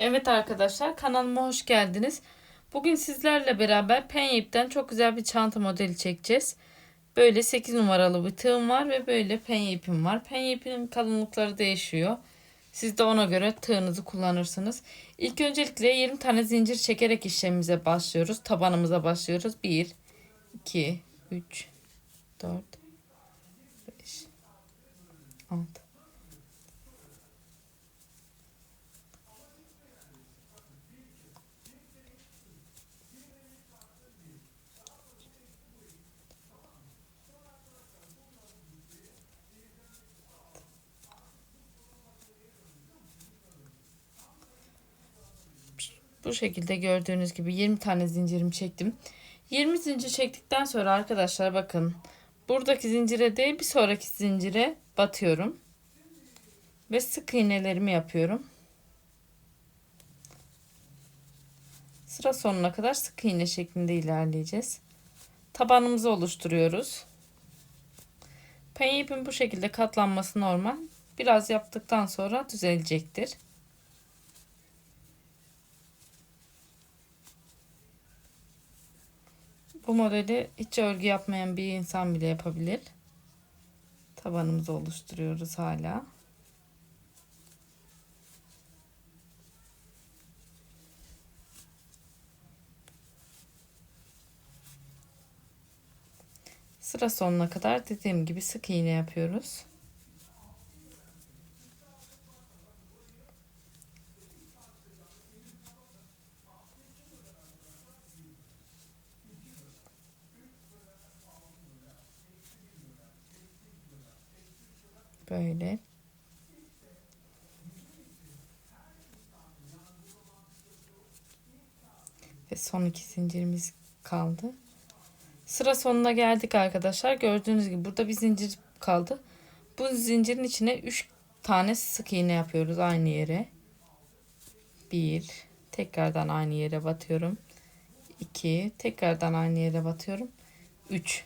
Evet arkadaşlar kanalıma hoş geldiniz. Bugün sizlerle beraber penye ipten çok güzel bir çanta modeli çekeceğiz. Böyle 8 numaralı bir tığım var ve böyle penye ipim var. Penye ipinin kalınlıkları değişiyor. Siz de ona göre tığınızı kullanırsınız. İlk öncelikle 20 tane zincir çekerek işlemimize başlıyoruz. Tabanımıza başlıyoruz. 1, 2, 3, 4, 5, 6. Bu şekilde gördüğünüz gibi 20 tane zincirimi çektim. 20 zincir çektikten sonra arkadaşlar bakın buradaki zincire değil bir sonraki zincire batıyorum. Ve sık iğnelerimi yapıyorum. Sıra sonuna kadar sık iğne şeklinde ilerleyeceğiz. Tabanımızı oluşturuyoruz. Penye ipin bu şekilde katlanması normal. Biraz yaptıktan sonra düzelecektir. Bu modeli hiç örgü yapmayan bir insan bile yapabilir. Tabanımızı oluşturuyoruz hala. Sıra sonuna kadar dediğim gibi sık iğne yapıyoruz. Böyle. Ve son iki zincirimiz kaldı. Sıra sonuna geldik arkadaşlar. Gördüğünüz gibi burada bir zincir kaldı. Bu zincirin içine 3 tane sık iğne yapıyoruz aynı yere. 1 tekrardan aynı yere batıyorum. 2 tekrardan aynı yere batıyorum. 3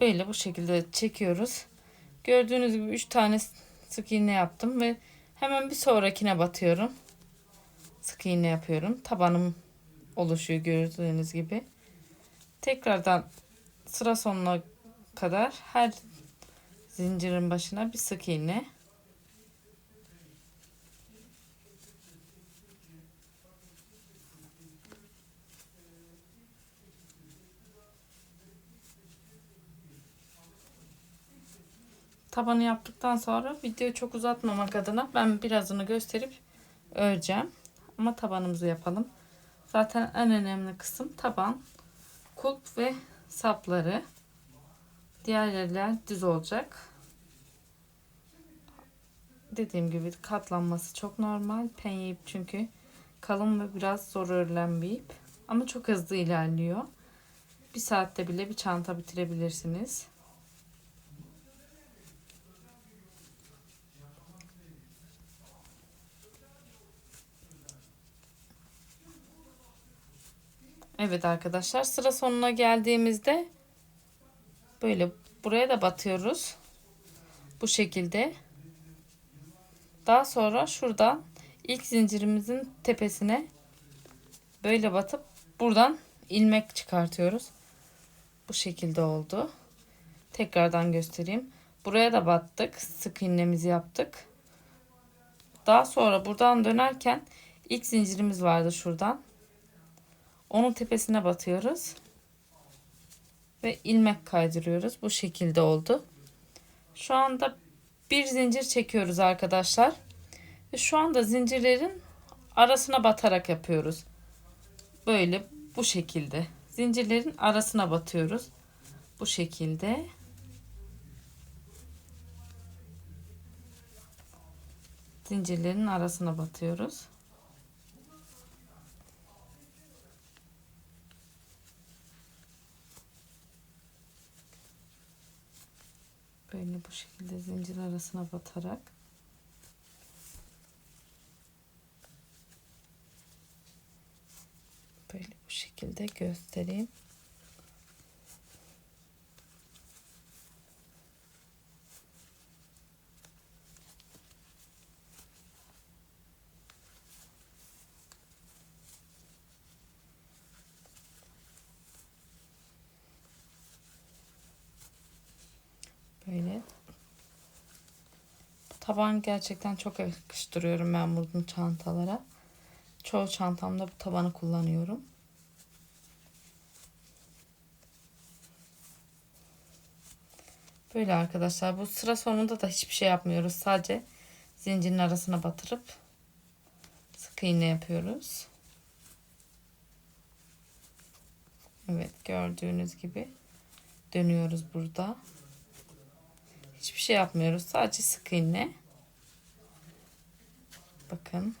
Böyle bu şekilde çekiyoruz. Gördüğünüz gibi 3 tane sık iğne yaptım ve hemen bir sonrakine batıyorum. Sık iğne yapıyorum. Tabanım oluşuyor gördüğünüz gibi. Tekrardan sıra sonuna kadar her zincirin başına bir sık iğne. Tabanı yaptıktan sonra videoyu çok uzatmamak adına ben birazını gösterip öreceğim. Ama tabanımızı yapalım. Zaten en önemli kısım taban, kulp ve sapları. Diğer yerler düz olacak. Dediğim gibi katlanması çok normal. Penye ip çünkü kalın ve biraz zor örülen bir ip. Ama çok hızlı ilerliyor. Bir saatte bile bir çanta bitirebilirsiniz. Evet arkadaşlar sıra sonuna geldiğimizde böyle buraya da batıyoruz. Bu şekilde. Daha sonra şuradan ilk zincirimizin tepesine böyle batıp buradan ilmek çıkartıyoruz. Bu şekilde oldu. Tekrardan göstereyim. Buraya da battık. Sık iğnemizi yaptık. Daha sonra buradan dönerken ilk zincirimiz vardı şuradan. Onun tepesine batıyoruz. Ve ilmek kaydırıyoruz. Bu şekilde oldu. Şu anda bir zincir çekiyoruz arkadaşlar. Ve şu anda zincirlerin arasına batarak yapıyoruz. Böyle bu şekilde. Zincirlerin arasına batıyoruz. Bu şekilde. Zincirlerin arasına batıyoruz. Böyle bu şekilde zincir arasına batarak böyle bu şekilde göstereyim. Taban gerçekten çok yakıştırıyorum ben bunu çantalara. Çoğu çantamda bu tabanı kullanıyorum. Böyle arkadaşlar bu sıra sonunda da hiçbir şey yapmıyoruz. Sadece zincirin arasına batırıp sık iğne yapıyoruz. Evet gördüğünüz gibi dönüyoruz burada. Hiçbir şey yapmıyoruz. Sadece sık iğne. Bakın.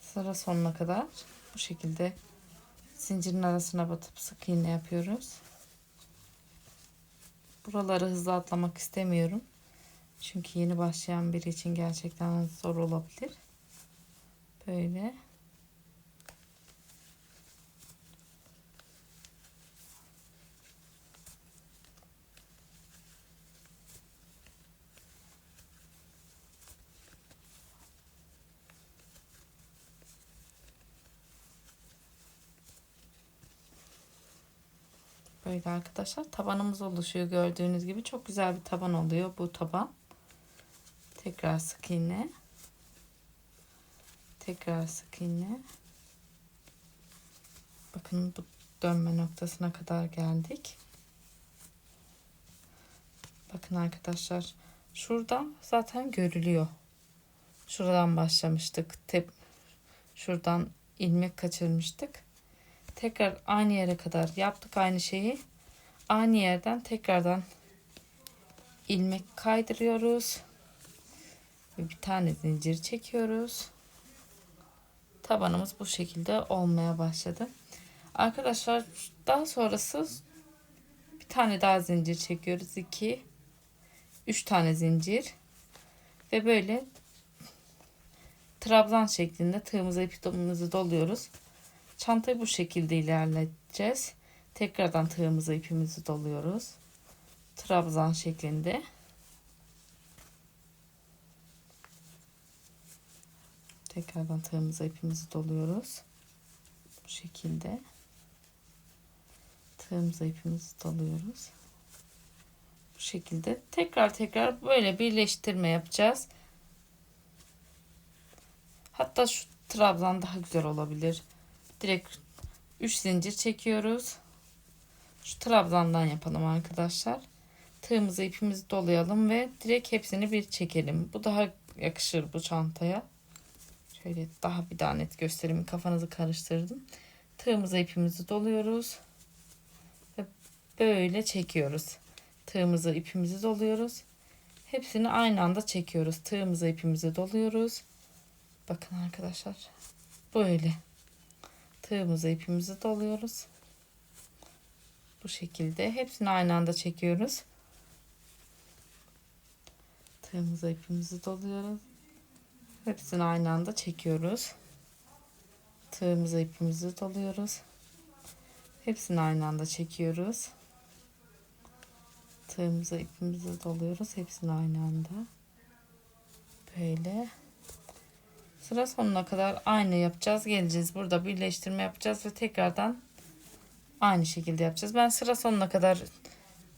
Sıra sonuna kadar bu şekilde zincirin arasına batıp sık iğne yapıyoruz. Buraları hızlı atlamak istemiyorum. Çünkü yeni başlayan biri için gerçekten zor olabilir. Böyle. Böyle arkadaşlar tabanımız oluşuyor gördüğünüz gibi. Çok güzel bir taban oluyor bu taban. Tekrar sık iğne. Tekrar sık iğne. Bakın bu dönme noktasına kadar geldik. Bakın arkadaşlar şurada zaten görülüyor. Şuradan başlamıştık. Tep şuradan ilmek kaçırmıştık. Tekrar aynı yere kadar yaptık aynı şeyi. Aynı yerden tekrardan ilmek kaydırıyoruz. Ve bir tane zincir çekiyoruz. Tabanımız bu şekilde olmaya başladı. Arkadaşlar daha sonrası bir tane daha zincir çekiyoruz. 2 3 tane zincir ve böyle trabzan şeklinde tığımıza ipimizi doluyoruz. Çantayı bu şekilde ilerleteceğiz. Tekrardan tığımıza ipimizi doluyoruz. Trabzan şeklinde. Tekrardan tığımıza ipimizi doluyoruz. Bu şekilde. Tığımıza ipimizi doluyoruz. Bu şekilde tekrar tekrar böyle birleştirme yapacağız. Hatta şu trabzan daha güzel olabilir. Direkt 3 zincir çekiyoruz. Şu trabzandan yapalım arkadaşlar. Tığımızı ipimizi dolayalım ve direkt hepsini bir çekelim. Bu daha yakışır bu çantaya. Şöyle daha bir daha net göstereyim. Kafanızı karıştırdım. Tığımıza ipimizi doluyoruz. Ve böyle çekiyoruz. Tığımızı ipimizi doluyoruz. Hepsini aynı anda çekiyoruz. Tığımıza ipimizi doluyoruz. Bakın arkadaşlar. Böyle. Tığımıza ipimizi doluyoruz. Bu şekilde. Hepsini aynı anda çekiyoruz. Tığımıza ipimizi doluyoruz. Hepsini aynı anda çekiyoruz. Tığımıza ipimizi doluyoruz. Hepsini aynı anda çekiyoruz. Tığımıza ipimizi doluyoruz. Hepsini aynı anda. Böyle. Sıra sonuna kadar aynı yapacağız. Geleceğiz. Burada birleştirme yapacağız ve tekrardan aynı şekilde yapacağız. Ben sıra sonuna kadar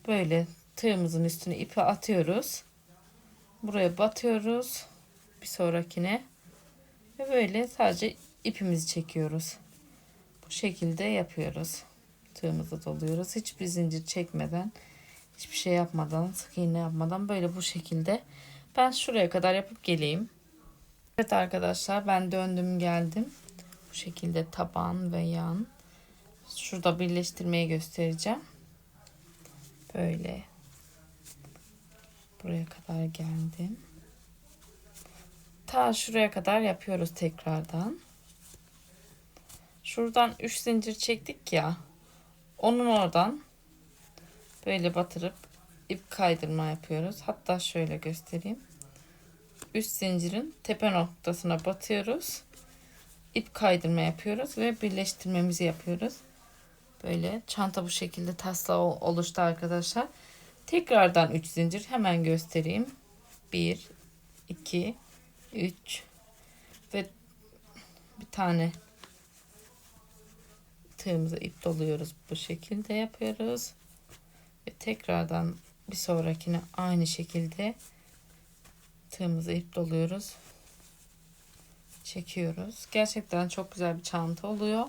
böyle tığımızın üstüne ipi atıyoruz. Buraya batıyoruz. Bir sonrakine. Ve böyle sadece ipimizi çekiyoruz. Bu şekilde yapıyoruz. Tığımızı doluyoruz. Hiçbir zincir çekmeden, hiçbir şey yapmadan, sık iğne yapmadan böyle bu şekilde. Ben şuraya kadar yapıp geleyim. Evet arkadaşlar ben döndüm geldim. Bu şekilde taban ve yan. Şurada birleştirmeyi göstereceğim. Böyle. Buraya kadar geldim. Ta şuraya kadar yapıyoruz tekrardan. Şuradan 3 zincir çektik ya. Onun oradan böyle batırıp ip kaydırma yapıyoruz. Hatta şöyle göstereyim üst zincirin tepe noktasına batıyoruz. İp kaydırma yapıyoruz ve birleştirmemizi yapıyoruz. Böyle çanta bu şekilde tasla oluştu arkadaşlar. Tekrardan 3 zincir hemen göstereyim. 1 2 3 ve bir tane tığımıza ip doluyoruz. Bu şekilde yapıyoruz. Ve tekrardan bir sonrakine aynı şekilde tığımıza ip doluyoruz. Çekiyoruz. Gerçekten çok güzel bir çanta oluyor.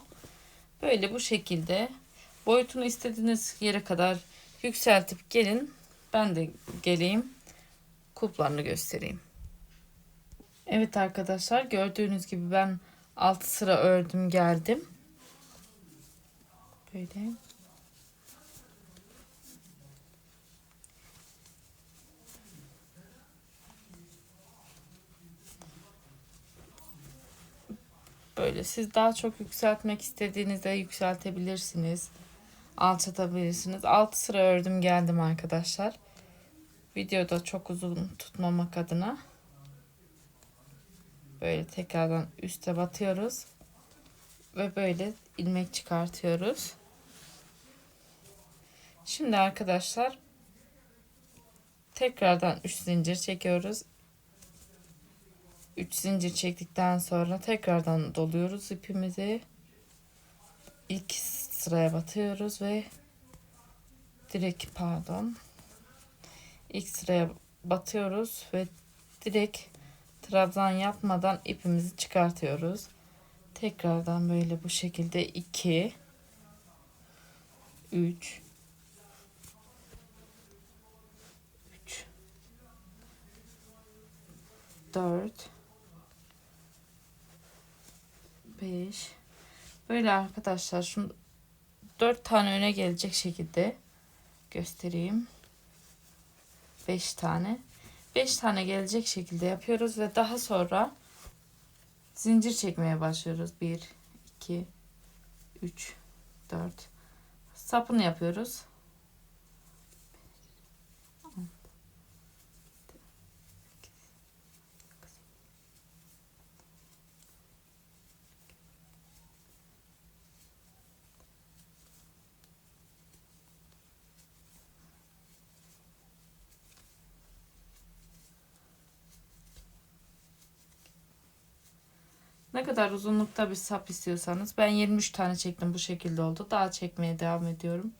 Böyle bu şekilde boyutunu istediğiniz yere kadar yükseltip gelin. Ben de geleyim. Kulplarını göstereyim. Evet arkadaşlar gördüğünüz gibi ben 6 sıra ördüm geldim. Böyle. Böyle siz daha çok yükseltmek istediğinizde yükseltebilirsiniz. Alçatabilirsiniz. 6 sıra ördüm geldim arkadaşlar. Videoda çok uzun tutmamak adına. Böyle tekrardan üste batıyoruz. Ve böyle ilmek çıkartıyoruz. Şimdi arkadaşlar tekrardan 3 zincir çekiyoruz. 3 zincir çektikten sonra tekrardan doluyoruz ipimizi. İlk sıraya batıyoruz ve direkt pardon. İlk sıraya batıyoruz ve direkt trabzan yapmadan ipimizi çıkartıyoruz. Tekrardan böyle bu şekilde 2 3 3 4 5 böyle arkadaşlar şunu 4 tane öne gelecek şekilde göstereyim. 5 tane 5 tane gelecek şekilde yapıyoruz ve daha sonra zincir çekmeye başlıyoruz. 1 2 3 4 sapını yapıyoruz. Ne kadar uzunlukta bir sap istiyorsanız ben 23 tane çektim bu şekilde oldu. Daha çekmeye devam ediyorum.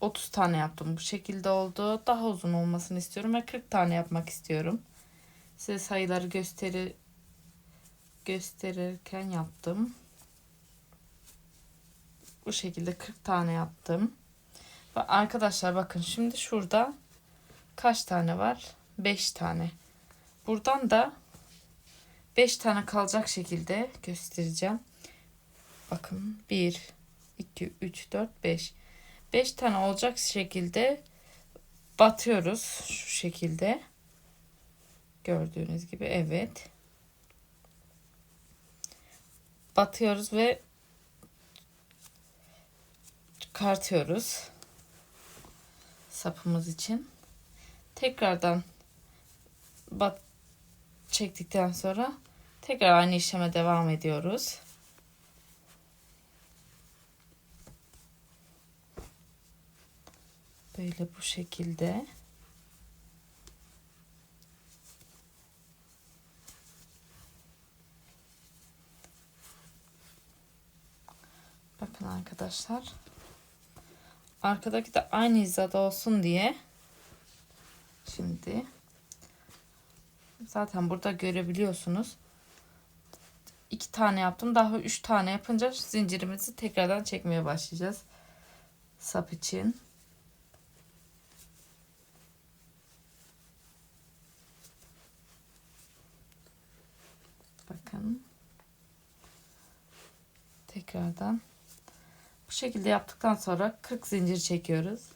Otuz tane yaptım. Bu şekilde oldu. Daha uzun olmasını istiyorum ve 40 tane yapmak istiyorum. Size sayıları gösteri gösterirken yaptım. Bu şekilde 40 tane yaptım. Arkadaşlar bakın şimdi şurada kaç tane var? 5 tane. Buradan da 5 tane kalacak şekilde göstereceğim. Bakın 1, 2, 3, 4, 5. 5 tane olacak şekilde batıyoruz. Şu şekilde. Gördüğünüz gibi evet. Batıyoruz ve çıkartıyoruz sapımız için. Tekrardan bat çektikten sonra tekrar aynı işleme devam ediyoruz. Böyle bu şekilde. Bakın arkadaşlar. Arkadaki de aynı hizada olsun diye şimdi zaten burada görebiliyorsunuz. iki tane yaptım. Daha üç tane yapınca zincirimizi tekrardan çekmeye başlayacağız. Sap için. Bakın. Tekrardan bu şekilde yaptıktan sonra 40 zincir çekiyoruz.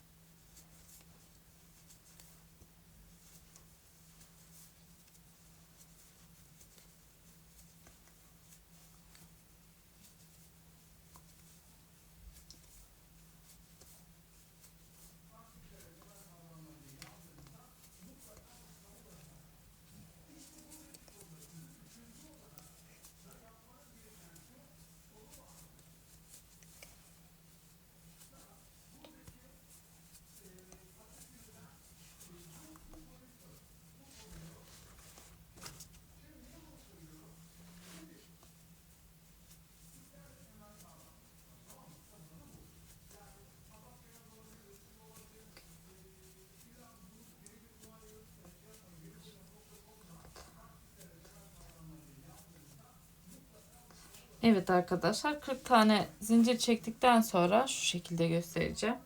Evet arkadaşlar 40 tane zincir çektikten sonra şu şekilde göstereceğim.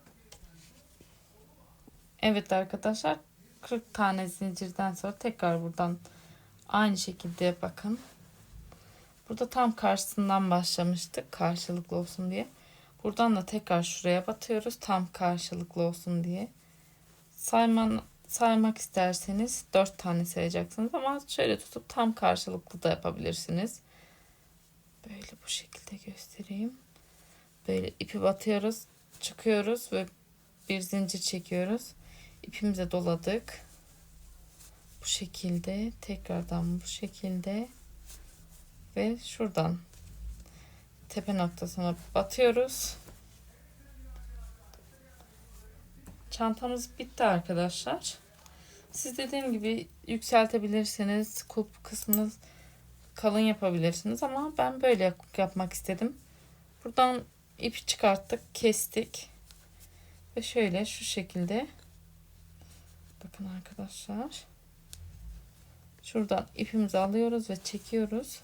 Evet arkadaşlar 40 tane zincirden sonra tekrar buradan aynı şekilde bakın. Burada tam karşısından başlamıştık karşılıklı olsun diye. Buradan da tekrar şuraya batıyoruz tam karşılıklı olsun diye. Sayman, saymak isterseniz 4 tane sayacaksınız ama şöyle tutup tam karşılıklı da yapabilirsiniz. Böyle bu şekilde göstereyim. Böyle ipi batıyoruz, çıkıyoruz ve bir zincir çekiyoruz. İpimize doladık. Bu şekilde tekrardan bu şekilde ve şuradan tepe noktasına batıyoruz. Çantamız bitti arkadaşlar. Siz dediğim gibi yükseltebilirsiniz. Kulp kısmını kalın yapabilirsiniz ama ben böyle yap- yapmak istedim. Buradan ipi çıkarttık, kestik. Ve şöyle şu şekilde bakın arkadaşlar. Şuradan ipimizi alıyoruz ve çekiyoruz.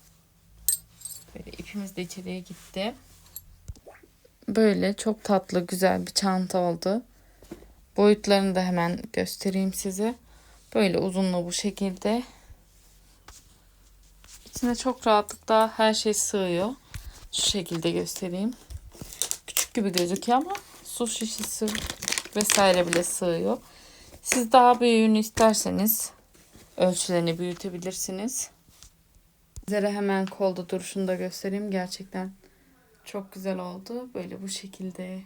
Böyle ipimiz de içeriye gitti. Böyle çok tatlı güzel bir çanta oldu. Boyutlarını da hemen göstereyim size. Böyle uzunluğu bu şekilde. İçine çok rahatlıkla her şey sığıyor. Şu şekilde göstereyim. Küçük gibi gözüküyor ama su şişesi vesaire bile sığıyor. Siz daha büyüğünü isterseniz ölçülerini büyütebilirsiniz. Sizlere hemen kolda duruşunu da göstereyim. Gerçekten çok güzel oldu. Böyle bu şekilde